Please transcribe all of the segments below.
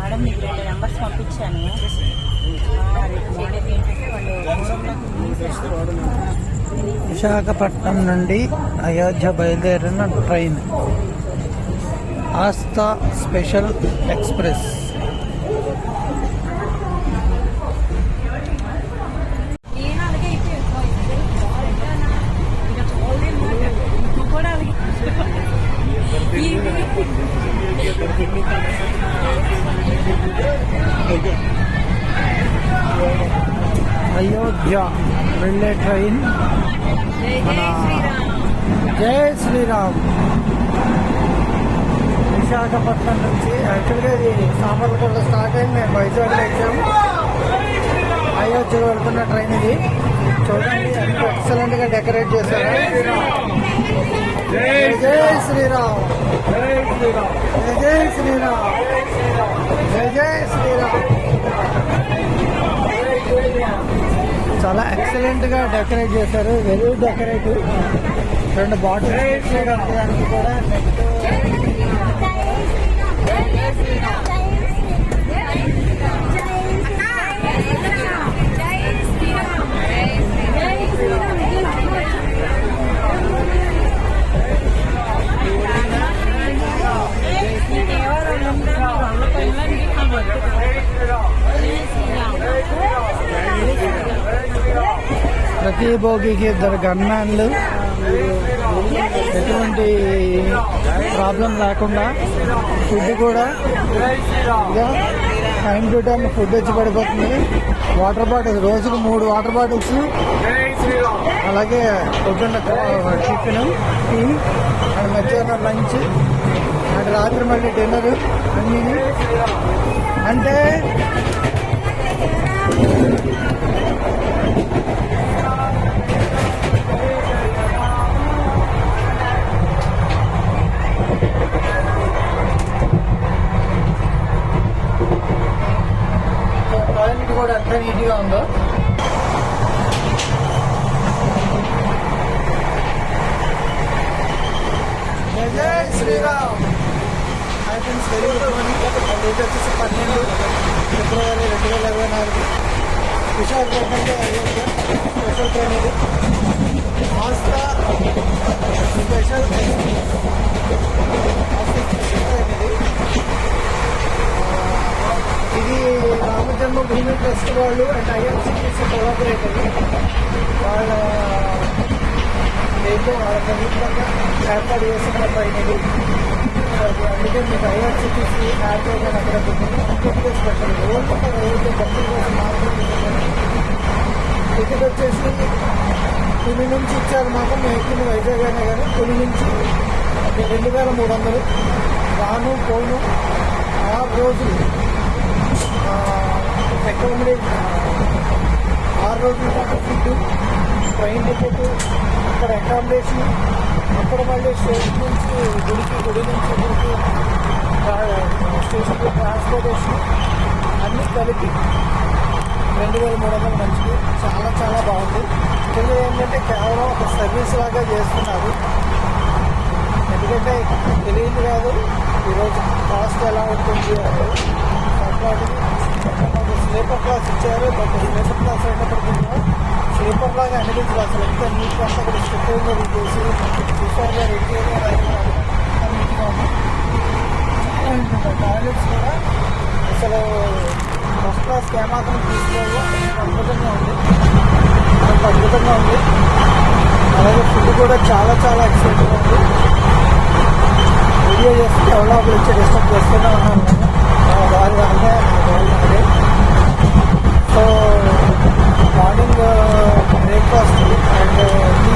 Madam మీకు రెండు numbers పంపించాను. విశాఖపట్నం నుండి అయోధ్య బయలుదేరిన train. Aastha special express. Train. మన జై శ్రీరామ్. విశాఖపట్నం నుంచి యాక్చువల్గా ఇది సామర్లకోట స్టార్ట్ అయింది. మేము వైజాగ్లో ఎక్కాము. అయోధ్య వెళ్తున్న ట్రైన్ ఇది. చూడండి ఎంత ఎక్సలెంట్గా డెకరేట్ చేశారు. జై శ్రీరామ్. జై శ్రీరామ్. జై జై శ్రీరామ్. జై జై శ్రీరామ్. చాలా ఎక్సలెంట్గా డెకరేట్ చేశారు. వెరీ డెకరేటివ్ రెండు బాటిల్స్ కట్టడానికి కూడా నెక్స్ట్ ప్రతి భోగికి ఇద్దరు గన్మ్యాన్లు. ఎటువంటి ప్రాబ్లం లేకుండా ఫుడ్ కూడా. టైం టు టైం ఫుడ్ వచ్చి పడిపోతుంది. వాటర్ బాటిల్స్ రోజుకు మూడు వాటర్ బాటిల్స్. అలాగే పొద్దున్న టిఫిన్ టీ అండ్ మధ్యాహ్నం లంచ్. అటు రాత్రి మళ్ళీ డిన్నర్ అన్నీ. అంటే టాయిలెట్ కూడా ఎంత నీట్గా ఉందో. జై Shriram. Friends very good morning date వచ్చేసి పన్నెండు ఫిబ్రవరి రెండు వేల ఇరవై నాలుగు. విశాఖపట్నంలో స్పెషల్ ట్రైన్ ఇది ఆస్థా స్పెషల్ ట్రైన్ ఇది రామ జన్మభూమి ట్రస్ట్ వాళ్ళు అండ్ ఐఎన్సిటీసీ కొలాబరేటర్ వాళ్ళ దీంతో వాళ్ళ ప్రభుత్వంగా ఏర్పాటు చేసిన ట్రైన్ ఇది అందుకే మీకు ఐఆర్సీటీసీ యాప్ నేను అక్కడ ticket special only for Ayodhya భక్తుల కోసం మాత్రమే టికెట్ వచ్చేసి తుని నుంచి ఇచ్చారు మాకు మేము ఎక్కింది వైజాగ్ అయినా కానీ తుని నుంచి రెండు వేల మూడు వందలు. రాను పోను ఆ రోజులు అకామిడేట్ ఆరు రోజుల పాటు ఫుడ్ ట్రైన్ టికెట్ అక్కడ అకామిడేషన్ అక్కడ మళ్ళీ స్టేషన్ నుంచి గుడికి గుడి నుంచి గుడికి స్టేషన్కి ట్రాన్స్పోర్టేషన్ అన్నీ కలిపి రెండు వేల మూడు వందల మంచిది. చాలా చాలా బాగుంది. ఇది ఏంటంటే కేవలం ఒక సర్వీస్ లాగా చేస్తున్నారు. ఎందుకంటే తెలియదు కాదు ఈరోజు కాస్ట్ ఎలా ఉంటుంది అనేది. స్లీపర్ క్లాస్ ఇచ్చారు బట్ స్లీపర్ క్లాస్ అయినప్పటికీ కూడా స్లీపర్ లాగా అనిపించదు అసలు ఎంత నీట్ అంతా కూడా స్టెప్గా చేసి చూసారుగా ఇంటీరియర్ టాయిలెట్స్ కూడా అసలు ఫస్ట్ క్లాస్ ఏమాత్రం తీసుకోవాలి అద్భుతంగా ఉంది అంత అద్భుతంగా ఉంది అలాగే ఫుడ్ కూడా చాలా చాలా ఎక్సలెంట్గా ఉంది వీడియో చేస్తే ఎవరో ఒకరు ఇచ్చే డిస్టర్బ్ చేస్తూనే ఉన్నాను నేను వాళ్ళు అంటే so morning breakfast and tea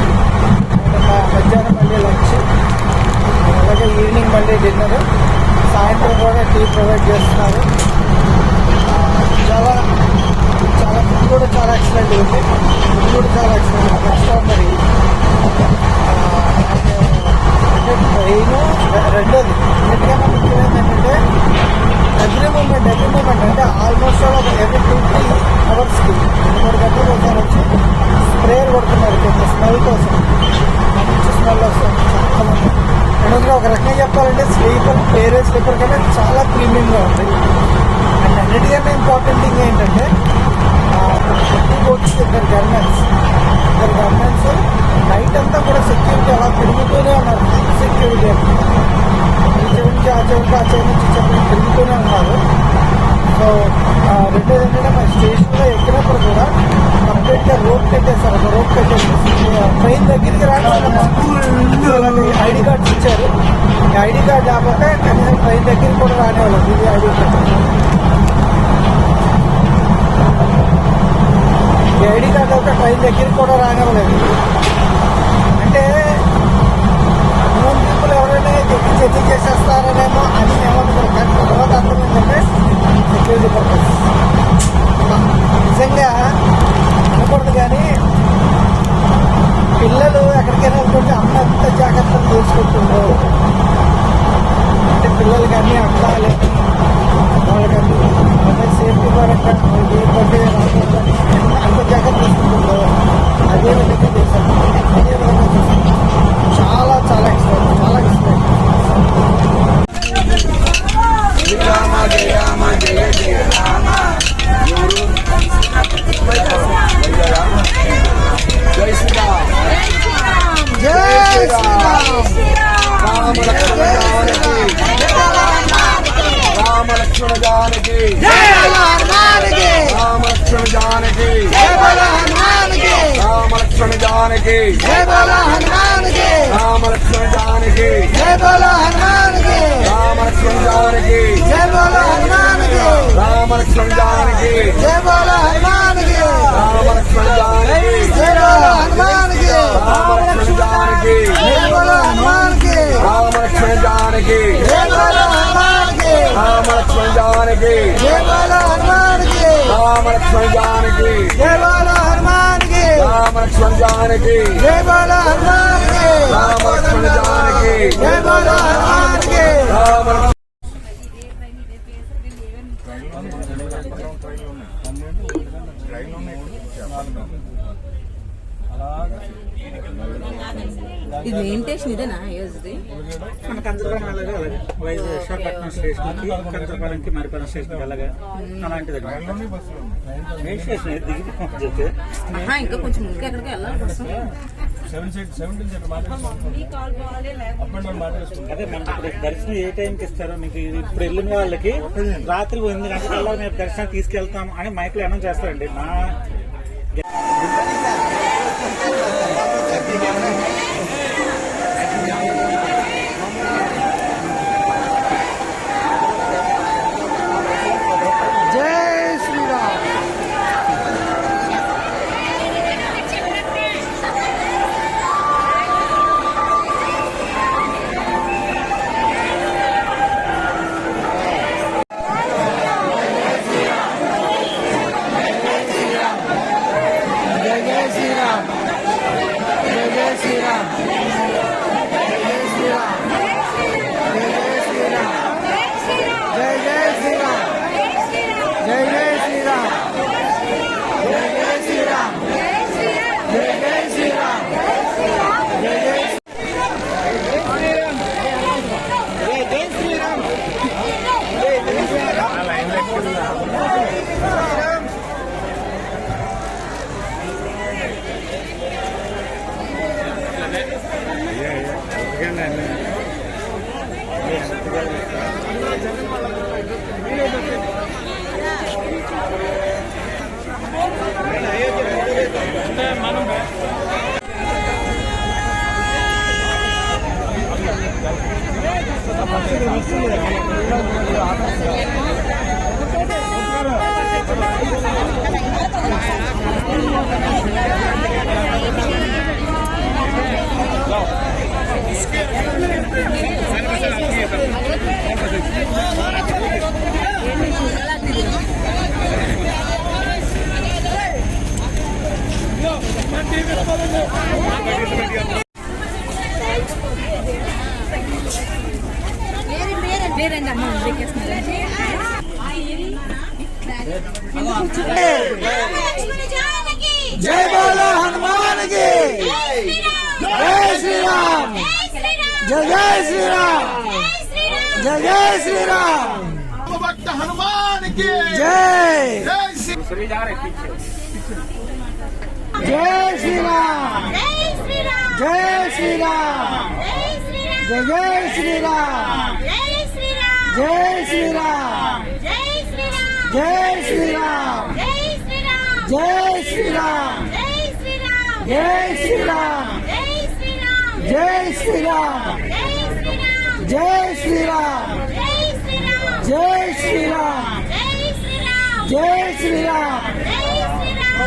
and మధ్యాహ్నం మళ్ళీ లంచ్ అలాగే ఈవినింగ్ మళ్ళీ డిన్నర్ సాయంత్రం కూడా టీ ప్రొవైడ్ చేస్తున్నారు. చాలా చాలా ఫుడ్ కూడా చాలా ఎక్సలెంట్ ఉంది. ఫుడ్ కూడా చాలా ఎక్సలెంట్ మరి అంటే ట్రైన్ రెండోది ఎందుకన్నా ముఖ్యం ఏంటంటే ఎవ్రీ మూమెంట్ ఎవ్రీ మూమెంట్ అంటే ఆల్మోస్ట్ ఒక ఎవ్రీ టూ త్రీ అవర్స్కి మూడు గంటలు ఒకసారి వచ్చి స్ప్రేయర్ కొడుతున్నారు కొంచెం స్మెల్ కోసం మంచి స్మెల్ వస్తుంది చాలా రెండోది ఒక రకంగా చెప్పాలంటే స్లీపర్ పేరే స్లీపర్ కన్నా చాలా ప్రీమియంగా ఉంది అండ్ అన్నిటికన్నా ఇంపార్టెంట్ థింగ్ ఏంటంటే ఇద్దరు గవర్నమెంట్స్ ఇద్దరు గవర్నమెంట్స్ నైట్ అంతా కూడా సెక్యూరిటీ అలా తిరుగుతూనే ఉన్నారు. సెక్యూరిటీ ఈ చెవికి ఆ చెవికి ఆ చెవి నుంచి చెప్పి తిరుగుతూనే ఉన్నారు. సో రెండోది ఏంటంటే మన స్టేషన్లో ఎక్కినప్పుడు కూడా కంప్లీట్గా రోడ్ పెట్టేశారు ఒక రోడ్ పెట్టేసి ట్రైన్ దగ్గరికి రావడం ఐడి కార్డ్స్ ఇచ్చారు. ఈ ఐడి కార్డ్ లేకపోతే కనీసం ట్రైన్ దగ్గరికి కూడా రానివ్వలేదు. ఇది ఐడి కార్డ్. ఈ ఐడి కార్డ్ ఒక ట్రైన్ దగ్గరికి కూడా రానివ్వలేదు. అంటే అన్నోన్ పీపుల్ ఎవరైనా ఎక్కి చెక్ చేసేస్తారనేమో అని ఏమనుకోరు కానీ లక్ష్మణ జానకి. రామ లక్ష్మణ జానకి. రామ లక్ష్మణ జానకి. రామ లక్ష్మణ జానకి. రామ లక్ష్మణ జానకి. రామ లక్ష్మణ జానకి. రామలక్ష్మణ జానకి. జయ బాల హనుమానికి. రామలక్ష్మణ జానకి. జయ బాల హనుమానికి. రామలక్ష్మణ జానకి. జయ బాల హనుమానికి రామలక్ష్మణ అలాగే ఇది మెయిన్ స్టేషన్ ఇదేనా? యూజ్ది మన కంచరపాలెం వెళ్ళగా అలాగే వైజాగ్ విశాఖపట్నం స్టేషన్కి కంచరపాలెంకి మరిపాలెం స్టేషన్కి వెళ్ళగా అలాంటిది మెయిన్ స్టేషన్ ఏది దిగి ఇంకా కొంచెం ముందుకు ఎక్కడికి వెళ్ళాలి కోసం అదే మనకి ఇప్పుడు దర్శనం ఏ టైంకి ఇస్తారో మీకు ఇది ఇప్పుడు వెళ్ళిన వాళ్ళకి రాత్రి ఎనిమిది గంటలకల్లా మేము దర్శనం తీసుకెళ్తాం అని మైక్లో అనౌన్స్ చేస్తారండి. మా Mantiene todo el జై బోలో హనుమాన్కి జై శ్రీరామ్. జయ జయ శ్రీరామ్. జయ జయ శ్రీరామ్. భక్త హనుమాన్కి జై జయ శ్రీరామ్ జయ శ్రీరామ్. జయ జయ శ్రీరామ్. జయ శ్రీరామ్. జయ శ్రీరామ్. జై శ్రీరామ్ జై శ్రీరామ్ జై శ్రీరామ్ జై శ్రీరామ్ జై శ్రీరామ్ జై శ్రీరామ్ జై శ్రీరామ్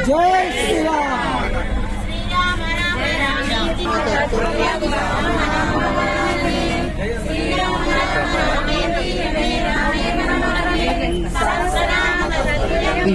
జై శ్రీరామ్ శ్రీరామ్ Please stop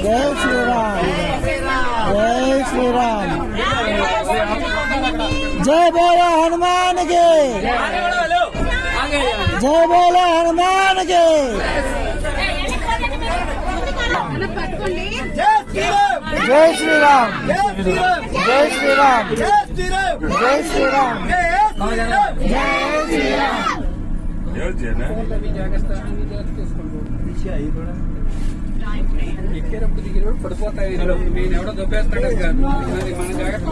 జై శ్రీరామ్ జై శ్రీరామ్ జై బోలో హనుమాన్కి జై బోలో హనుమాన్కి జై శ్రీరామ్ జై శ్రీరామ్ జై శ్రీరామ్ జై శ్రీరామ్ Georgia, పడిపోతాయి నేను ఎవడో దొబ్బేస్తాడు కాదు మన జాగ్రత్త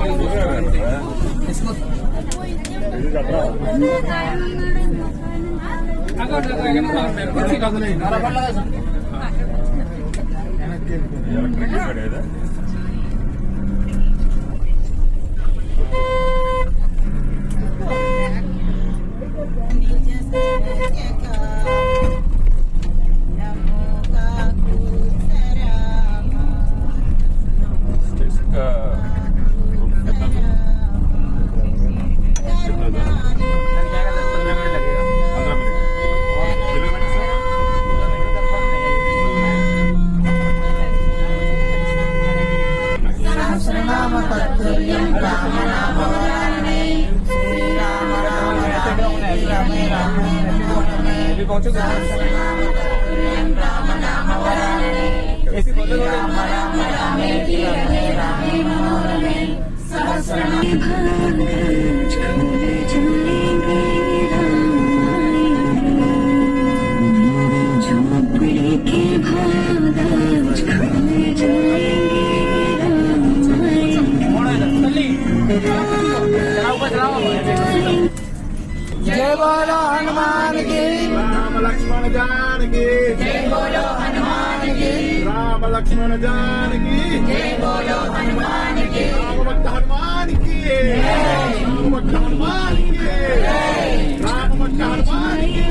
ఎలక్ట్రిక్ పడేదా nhà జయ బోలో హనుమాన్కి రామ లక్ష్మణ జానకి. జయ బోలో హనుమాన్కి రామ లక్ష్మణ జానకి. జయ బోలో హనుమాన్కి హనుమాన్కి హనుమాన్కి రామ హనుమాన్కి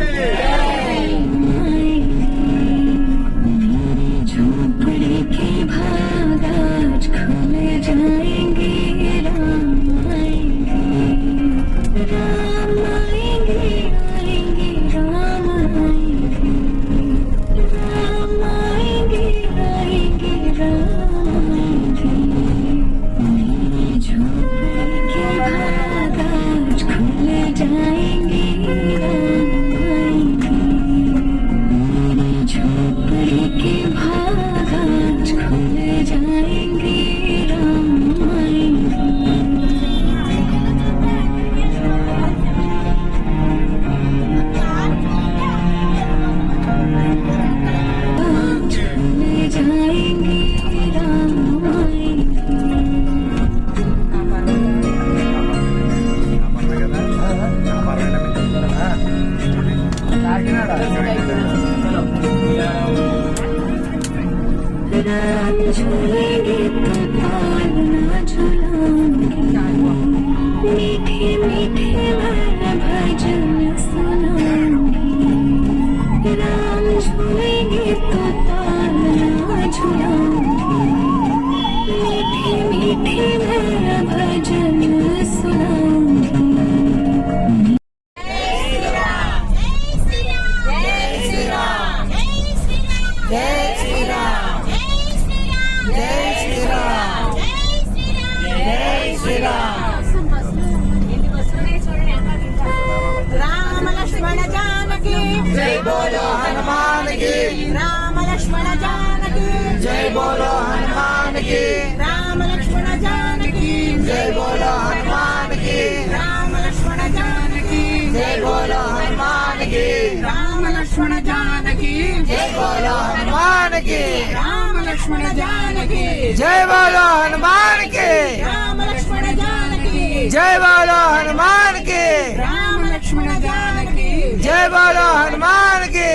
జై బోలో హనుమాన్కి రామ లక్ష్మణ జానకి. జై బోలో హనుమాన్కి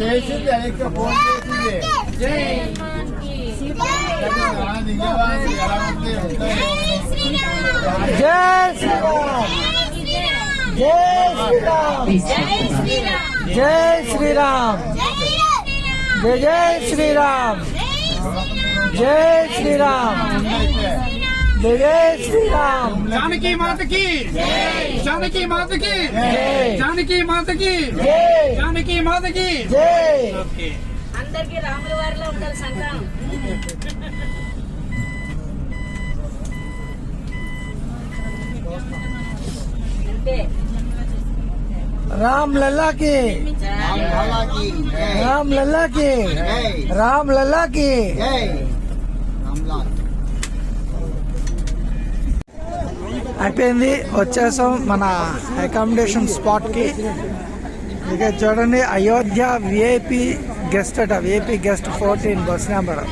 చేసింది అయితే ఫోన్ చేసింది ఎలా ఉంది ఉంటాయి జై శ్రీరామ్. జై శ్రీరామ్. జై శ్రీరామ్. జై జై శ్రీరామ్. జై శ్రీరామ్. జై జై శ్రీరామ్. జానకి మాతకి. జానకి మాతకి. జానకి మాతకి. జానకి మాతకి. అందరికీ రాముల వారిలో ఉండాలి సంతానం అంతే राम लला के राम लला के राम लला के అయిపోయింది. వచ్చేసాం మన అకామిడేషన్ స్పాట్కి ఇక చూడండి అయోధ్య విఐపి గెస్ట్ అట. VIP guest fourteen bus number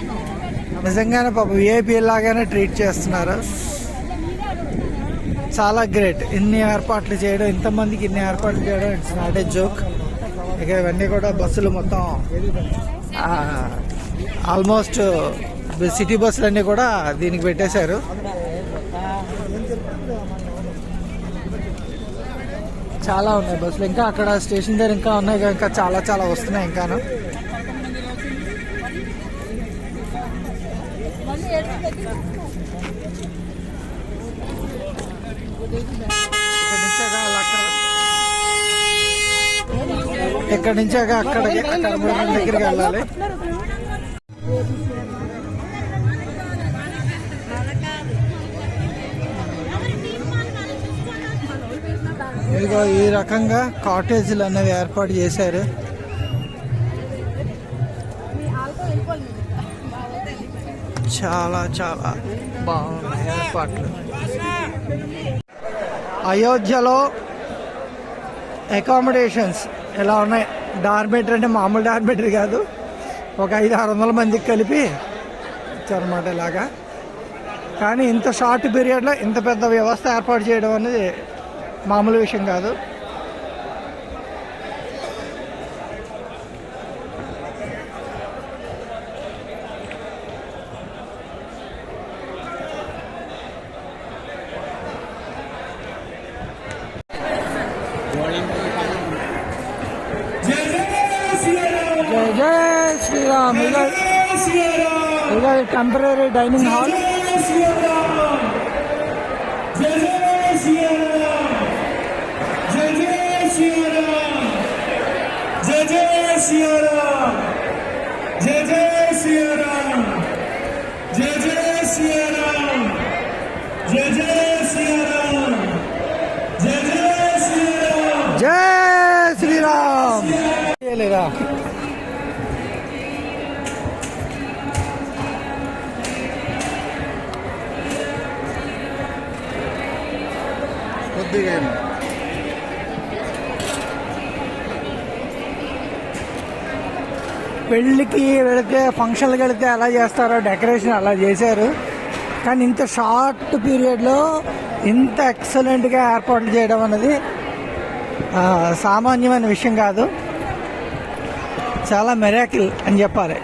నిజంగానే పాప విఐపి లాగానే ట్రీట్ చేస్తున్నారు. చాలా గ్రేట్ ఇన్ని ఏర్పాట్లు చేయడం ఇంతమందికి ఇన్ని ఏర్పాట్లు చేయడం ఇట్స్ నాట్ ఏ జోక్ ఇక ఇవన్నీ కూడా బస్సులు మొత్తం ఆల్మోస్ట్ సిటీ బస్సులన్నీ కూడా దీనికి పెట్టేశారు. చాలా ఉన్నాయి బస్సులు. ఇంకా అక్కడ స్టేషన్ దగ్గర ఇంకా ఉన్నాయి కదా, ఇంకా చాలా చాలా వస్తున్నాయి ఇంకాను ఇక్కడి నుంచి అక్కడ అక్కడికి అక్కడ దగ్గరికి వెళ్ళాలి. ఇదిగో ఈ రకంగా కాటేజీలు అనేవి ఏర్పాటు చేశారు. చాలా చాలా బాగున్నాయి ఏర్పాట్లు. అయోధ్యలో అకామిడేషన్స్ ఎలా ఉన్నాయి? డార్మేటరీ అంటే మామూలు డార్మేటరీ కాదు. ఒక ఐదు ఆరు వందల మందికి కలిపి ఇచ్చారన్నమాట ఇలాగా. కానీ ఇంత షార్ట్ పీరియడ్లో ఇంత పెద్ద వ్యవస్థ ఏర్పాటు చేయడం అనేది మామూలు విషయం కాదు. జై జై శ్రీరామ్. ఇక టెంపరీ డైనింగ్ హాల్ కొద్దిగా పెళ్ళికి వెళితే ఫంక్షన్కి వెళితే అలా చేస్తారో డెకరేషన్ అలా చేశారు. కానీ ఇంత షార్ట్ పీరియడ్లో ఇంత ఎక్సలెంట్గా ఏర్పాట్లు చేయడం అనేది సామాన్యమైన విషయం కాదు. చాలా మెరాకిల్ అని చెప్పాలి.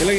ఇలా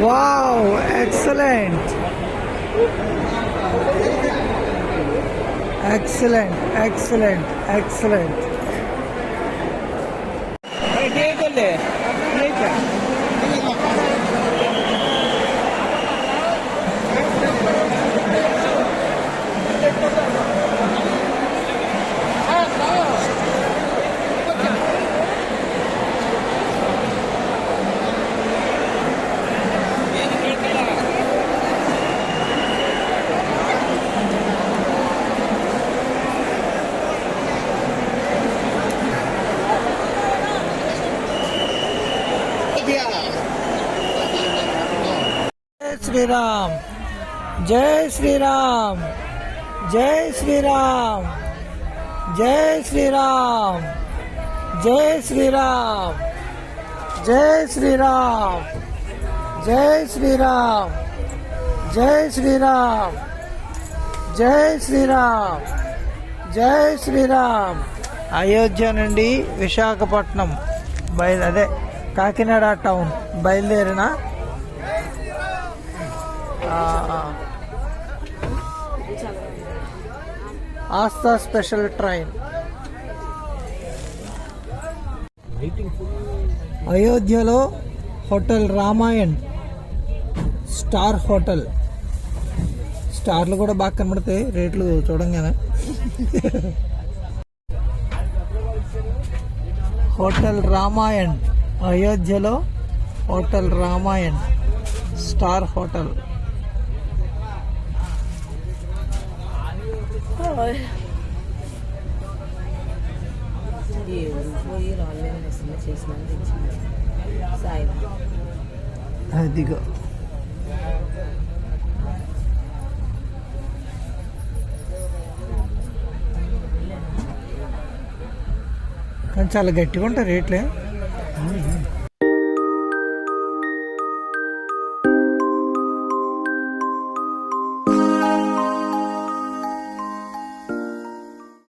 Wow, excellent. Excellent, excellent, excellent. Sriram. జై శ్రీరామ్. జై శ్రీరామ్. జై శ్రీరామ్. జై శ్రీరామ్. జై శ్రీరామ్. జై శ్రీరామ్. జై శ్రీరామ్. జై శ్రీరామ్. జై శ్రీరామ్. అయోధ్య నుండి విశాఖపట్నం బయలు అదే కాకినాడ టౌన్ బయలుదేరిన ఆస్థా స్పెషల్ ట్రైన్. అయోధ్యలో హోటల్ రామాయణ్. Star hotel. స్టార్లు కూడా బాగా కనబడతాయి రేట్లు చూడంగానే. హోటల్ రామాయణ్. అయోధ్యలో హోటల్ రామాయణ్. Star hotel. పోయి రాళ్ళు చేసిన సాయి అదిగో. కానీ చాలా గట్టిగా ఉంటాయి రేట్లే.